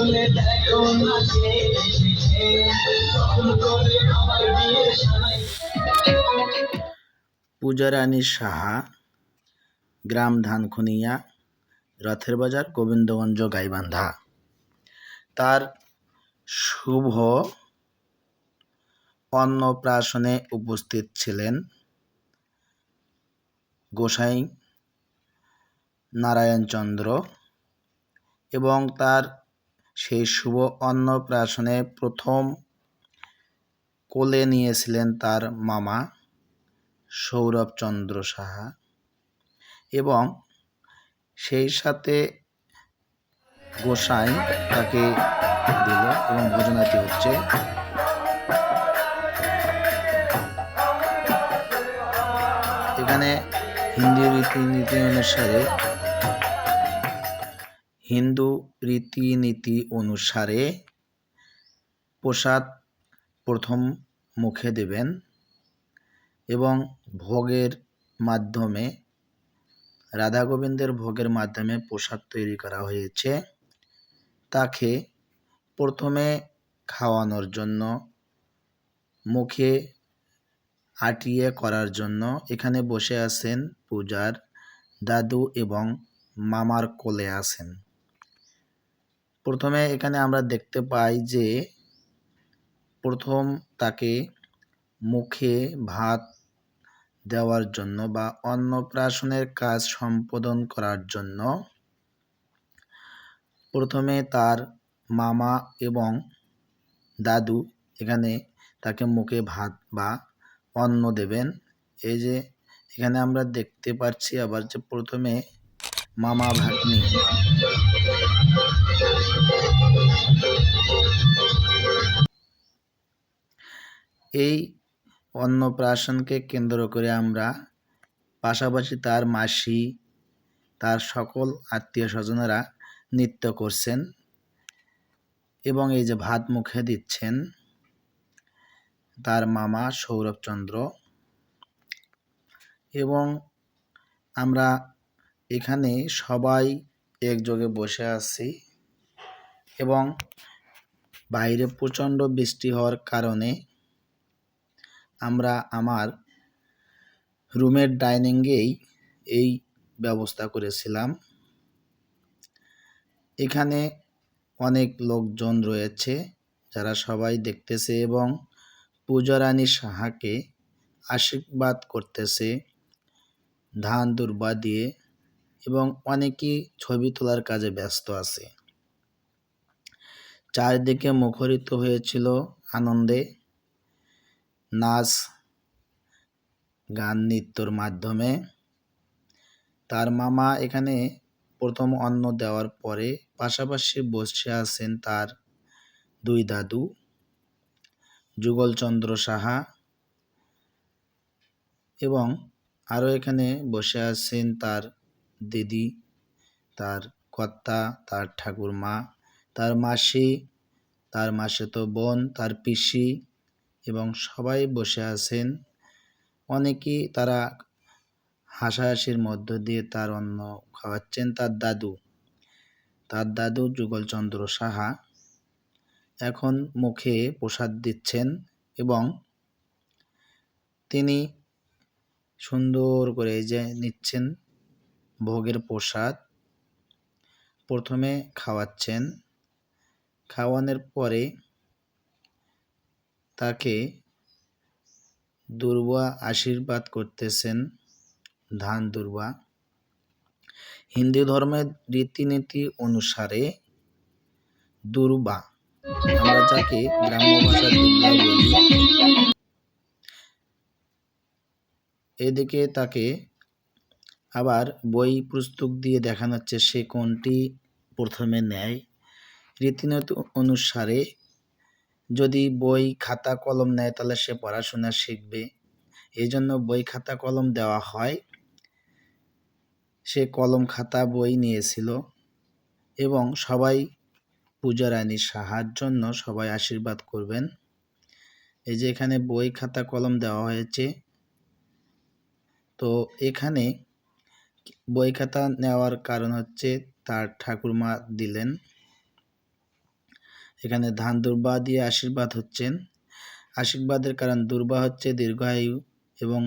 আসলে দেখো না সানাই পূজারানী সাহা, গ্রাম ধানখুনিয়া, রথের বাজার গোবিন্দগঞ্জ গাইবান্ধা। তার শুভ অন্নপ্রাশনে উপস্থিত ছিলেন গোসাই নারায়ণচন্দ্র এবং তার সেই শুভ অন্নপ্রাশনে প্রথম কোলে নিয়েছিলেন তার মামা সৌরভচন্দ্র সাহা এবং সেই সাথে গোসাই তাকে দিল এবং ভোজনাতি হচ্ছে। এখানে হিন্দু রীতিনীতি অনুসারে হিন্দু রীতিনীতি অনুসারে প্রসাদ প্রথম মুখে দেবেন এবং ভোগের মাধ্যমে রাধা গোবিন্দের ভোগের মাধ্যমে প্রসাদ তৈরি করা হয়েছে। তাকে প্রথমে খাওয়ানোর জন্য, মুখে আটিয়ে করার জন্য এখানে বসে আছেন পূজার দাদু এবং মামার কোলে আছেন। প্রথমে এখানে আমরা দেখতে পাই যে প্রথম তাকে মুখে ভাত দেওয়ার জন্য বা অন্নপ্রাশনের কাজ সম্পাদন করার জন্য প্রথমে তার মামা এবং দাদু এখানে তাকে মুখে ভাত বা অন্ন দেবেন। এই যে এখানে আমরা দেখতে পাচ্ছি আবার যে প্রথমে মামা ভাগ্নি। এই অন্নপ্রাশনকে কেন্দ্র করে আমরা পাশাপাশি তার মাসি, তার সকল আত্মীয় স্বজনেরা নৃত্য করছেন এবং এই যে ভাত মুখে দিচ্ছেন তার মামা সৌরভচন্দ্র এবং আমরা এখানে সবাই একযোগে বসে আছি এবং বাইরে প্রচণ্ড বৃষ্টি হওয়ার কারণে আমরা আমার রুমের ডাইনিংয়েই এই ব্যবস্থা করেছিলাম। এখানে অনেক লোকজন রয়েছে যারা সবাই দেখতেছে এবং পূজারানী সাহাকে আশীর্বাদ করতেছে, ধান দুর্বা দিয়ে। এবং অনেকেই ছবি তোলার কাজে ব্যস্ত আছে। চারিদিকে মুখরিত হয়েছিল আনন্দে। নাচ, গান, নৃত্যর মাধ্যমে। তার মামা এখানে প্রথম অন্ন দেওয়ার পরে পাশাপাশি বসে আছেন তার দুই দাদু, যুগলচন্দ্র সাহা এবং আরও এখানে বসে আছেন তার দিদি, তার কর্তা, তার ঠাকুরমা, তার মাসি, তার মাসিতো বোন, তার পিসি এবং সবাই বসে আছেন। অনেকেই তারা হাসাহাসির মধ্য দিয়ে তার অন্ন খাওয়াচ্ছেন। তার দাদু তার দাদু যুগলচন্দ্র সাহা এখন মুখে প্রসাদ দিচ্ছেন এবং তিনি সুন্দর করে যে নিচ্ছেন ভোগের প্রসাদ প্রথমে খাওয়াচ্ছেন। খাওয়ানোর পরে তাকে দুর্বা আশীর্বাদ করতেছেন, ধান দুর্বা। হিন্দু ধর্মের রীতিনীতি অনুসারে দুর্বা, আমরা যাকে গ্রাম্য ভাষায় দুর্বা বলি, এদিকে তাকে আবার বই পুস্তক দিয়ে দেখানো হচ্ছে সে কোনটি প্রথমে নেয়? রীতিনীতি অনুসারে যদি বই খাতা কলম নেয় তাহলে সে পড়াশোনা শিখবে। এই জন্য বই খাতা কলম দেওয়া হয়। সে কলম খাতা বই নিয়েছিল এবং সবাই পূজা রানীর সাহার জন্য সবাই আশীর্বাদ করবেন। এই যে এখানে বই খাতা কলম দেওয়া হয়েছে, তো এখানে বই খাতা নেওয়ার কারণ হচ্ছে তার ঠাকুরমা দিলেন। এখানে ধান দুর্বা দিয়ে আশীর্বাদ হচ্ছেন। আশীর্বাদের কারণ দুর্বা হচ্ছে দীর্ঘায়ু এবং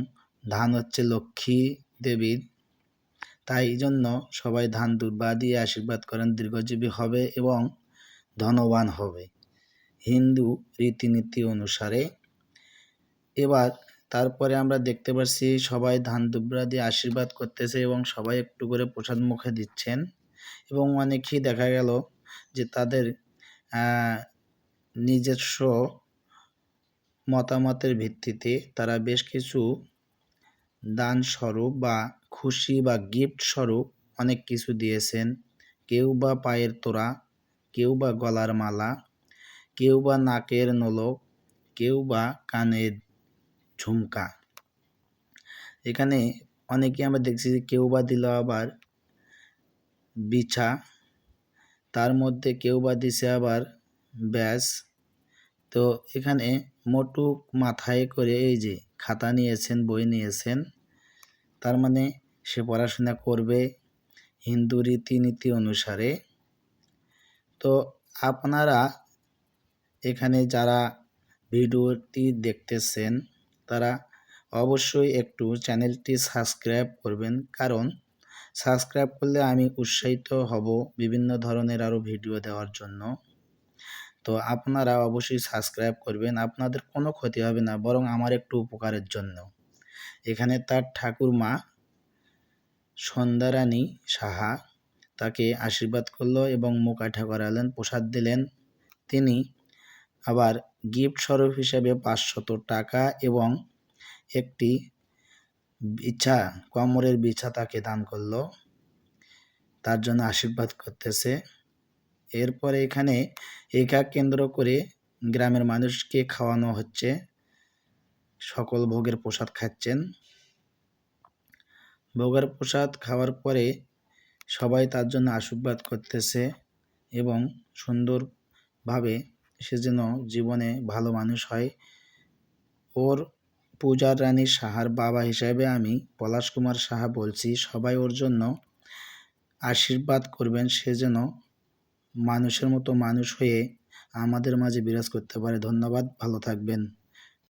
ধান হচ্ছে লক্ষ্মী দেবীর। তাই জন্য সবাই ধান দুর্বা দিয়ে আশীর্বাদ করেন, দীর্ঘজীবী হবে এবং ধনবান হবে। হিন্দু রীতিনীতি অনুসারে এবার তারপরে আমরা দেখতে পাচ্ছি সবাই ধান দুবরা দিয়ে আশীর্বাদ করতেছে এবং সবাই একটু করে প্রসাদ মুখে দিচ্ছেন। এবং অনেকেই দেখা গেল যে তাদের নিজস্ব মতামতের ভিত্তিতে তারা বেশ কিছু দান স্বরূপ বা খুশি বা গিফট স্বরূপ অনেক কিছু দিয়েছেন। কেউ বা পায়ের তোড়া, কেউ বা গলার মালা, কেউ বা নাকের নোলক, কেউ বা কানের ঝুমকা। এখানে অনেকে আমরা দেখছি যে কেউ বা দিল আবার বিছা, তার মধ্যে কেউ বা দিছে আবার ব্যাস। তো এখানে মোটুক মাথায় করে এই যে খাতা নিয়েছেন, বই নিয়েছেন, তার মানে সে পড়াশোনা করবে হিন্দু রীতিনীতি অনুসারে। তো আপনারা এখানে যারা ভিডিওটি দেখতেছেন তারা অবশ্যই একটু চ্যানেলটি সাবস্ক্রাইব করবেন। কারণ সাবস্ক্রাইব করলে আমি উৎসাহিত হব বিভিন্ন ধরনের আরও ভিডিও দেওয়ার জন্য। তো আপনারা অবশ্যই সাবস্ক্রাইব করবেন, আপনাদের কোনো ক্ষতি হবে না, বরং আমার একটু উপকারের জন্য। এখানে তার ঠাকুরমা সন্ধ্যারানী সাহা তাকে আশীর্বাদ করল এবং মুখ আঠা করালেন, প্রসাদ দিলেন। তিনি আবার গিফট স্বরূপ হিসেবে পাঁচশত টাকা এবং একটি বিছা, কমরের বিছা তাকে দান করল। তার জন্য আশীর্বাদ করতেছে। এরপরে এখানে একা কেন্দ্র করে গ্রামের মানুষকে খাওয়ানো হচ্ছে। সকল ভোগের প্রসাদ খাচ্ছেন। ভোগের প্রসাদ খাওয়ার পরে সবাই তার জন্য আশীর্বাদ করতেছে এবং সুন্দরভাবে সে যেন জীবনে ভালো মানুষ হয়। ওর পূজার রানী সাহার বাবা হিসাবে আমি পলাশ কুমার সাহা বলছি, সবাই ওর জন্য আশীর্বাদ করবেন, সে যেন মানুষের মতো মানুষ হয়ে আমাদের মাঝে বিরাজ করতে পারে। ধন্যবাদ, ভালো থাকবেন।